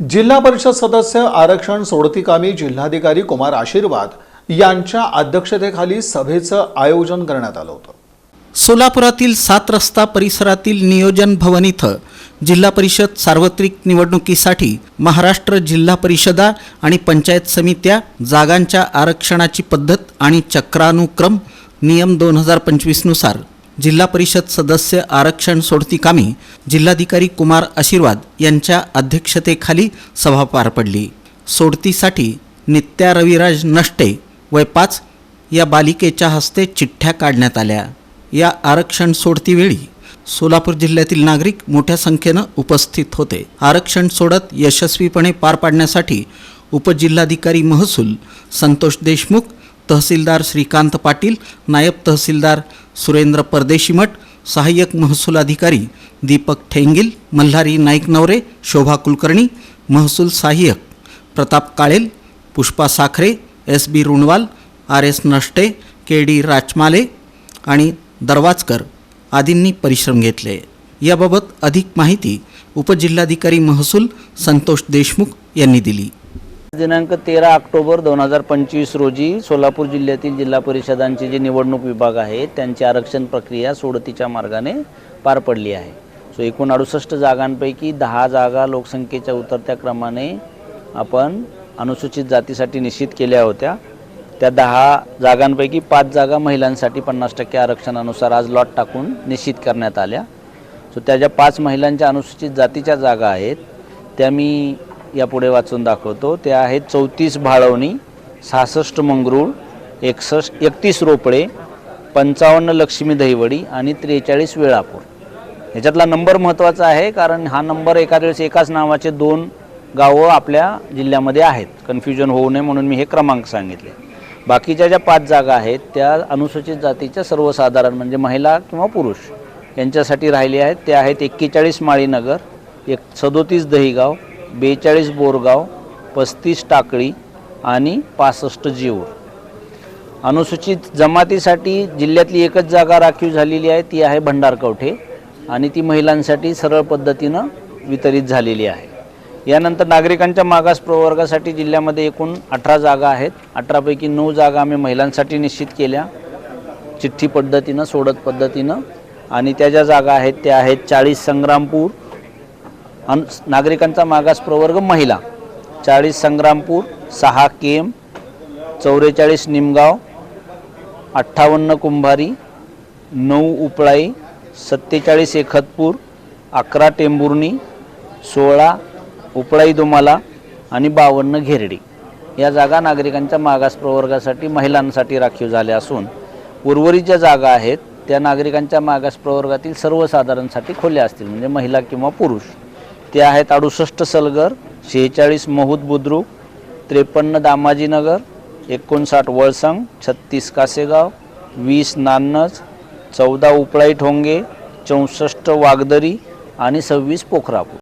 जिल्हा परिषद सदस्य आरक्षण सोडतीकामी जिल्हाधिकारी कुमार आशीर्वाद यांच्या अध्यक्षतेखाली सभेचं आयोजन करण्यात आलं होतं. सोलापुरातील सात रस्ता परिसरातील नियोजन भवन इथं जिल्हा परिषद सार्वत्रिक निवडणुकीसाठी महाराष्ट्र जिल्हा परिषदा आणि पंचायत समित्या जागांच्या आरक्षणाची पद्धत आणि चक्रानुक्रम नियम दोन हजार पंचवीसनुसार जिल्हा परिषद सदस्य आरक्षण सोडती कामी जिल्हाधिकारी कुमार आशीर्वाद यांच्या अध्यक्षतेखाली सभा पार पडली. सोडतीसाठी नित्या रविराज नष्टे वय पाच या बालिकेच्या हस्ते चिठ्ठ्या काढण्यात आल्या. या आरक्षण सोडतीवेळी सोलापूर जिल्ह्यातील नागरिक मोठ्या संख्येनं उपस्थित होते. आरक्षण सोडत यशस्वीपणे पार पाडण्यासाठी उपजिल्हाधिकारी महसूल संतोष देशमुख तहसीलदार श्रीकांत पाटील नायब तहसीलदार सुरेंद्र परदेशीमठ सहाय्यक महसूल अधिकारी दीपक ठेंगिल मल्हारी नाईक नवरे शोभा कुलकर्णी महसूल सहाय्यक Pratap Kalel Pushpa Sakhare S B Runwal R S Nashte K D राचमाले आणि दरवाजकर आदींनी परिश्रम घेतले. याबाबत अधिक माहिती उपजिल्हाधिकारी महसूल संतोष देशमुख यांनी दिली. दिनांक तेरा ऑक्टोबर दोन हजार पंचवीस रोजी सोलापूर जिल्ह्यातील जिल्हा परिषदांचे जे निवडणूक विभाग आहेत त्यांची आरक्षण प्रक्रिया सोडतीच्या मार्गाने पार पडली आहे. सो एकूण अडुसष्ट जागांपैकी दहा जागा लोकसंख्येच्या उतरत्या क्रमाने आपण अनुसूचित जातीसाठी निश्चित केल्या होत्या. त्या दहा जागांपैकी पाच जागा महिलांसाठी पन्नास टक्के आरक्षणानुसार आज लॉट टाकून निश्चित करण्यात आल्या. सो त्या ज्या पाच महिलांच्या अनुसूचित जातीच्या जागा आहेत त्या मी यापुढे वाचून दाखवतो. ते आहेत चौतीस भाळवणी सहासष्ट मंगरूळ एकसष्ट एकतीस रोपडे पंचावन्न लक्ष्मी दहिवडी आणि त्रेचाळीस वेळापूर. ह्याच्यातला नंबर महत्त्वाचा आहे कारण हा नंबर एका वेळेस एकाच नावाचे दोन गावं आपल्या जिल्ह्यामध्ये आहेत. कन्फ्युजन होऊ नये म्हणून मी हे क्रमांक सांगितले. बाकीच्या ज्या पाच जागा आहेत त्या अनुसूचित जातीच्या सर्वसाधारण म्हणजे महिला किंवा पुरुष यांच्यासाठी राहिली आहेत. त्या आहेत एक्केचाळीस माळीनगर एक सदोतीस दहीगाव बेचाळीस बोरगाव पस्तीस टाकळी आणि पासष्ट जीवर अनुसूचित जमातीसाठी जिल्ह्यातली एकच जागा राखीव झालेली आहे ती आहे भंडारकवठे आणि ती महिलांसाठी सरळ पद्धतीनं वितरित झालेली आहे. यानंतर नागरिकांच्या मागास प्रवर्गासाठी जिल्ह्यामध्ये एकूण अठरा जागा आहेत. अठरापैकी नऊ जागा आम्ही महिलांसाठी निश्चित केल्या. चिठ्ठी पद्धतीनं सोडत पद्धतीनं आणि त्या ज्या जागा आहेत त्या आहेत चाळीस संग्रामपूर अन नागरिकांचा मागास प्रवर्ग महिला. चाळीस संग्रामपूर सहा केम चौवेचाळीस निमगाव अठ्ठावन्न कुंभारी नऊ उपळाई सत्तेचाळीस एखतपूर अकरा टेंभुर्णी सोळा उपळाई दुमाला आणि बावन्न घेरडी. या जागा नागरिकांच्या मागास प्रवर्गासाठी महिलांसाठी राखीव झाल्या असून उर्वरित ज्या जागा आहेत त्या नागरिकांच्या मागास प्रवर्गातील सर्वसाधारणसाठी खुल्या असतील म्हणजे महिला किंवा पुरुष. ते आहेत अडुसष्ट सलगर शेहेचाळीस महूद बुद्रुक त्रेपन्न दामाजीनगर एकोणसाठ वळसंग छत्तीस कासेगाव वीस नान्नज चौदा उपळाई ठोंगे चौसष्ट वागदरी आणि सव्वीस पोखरापूर.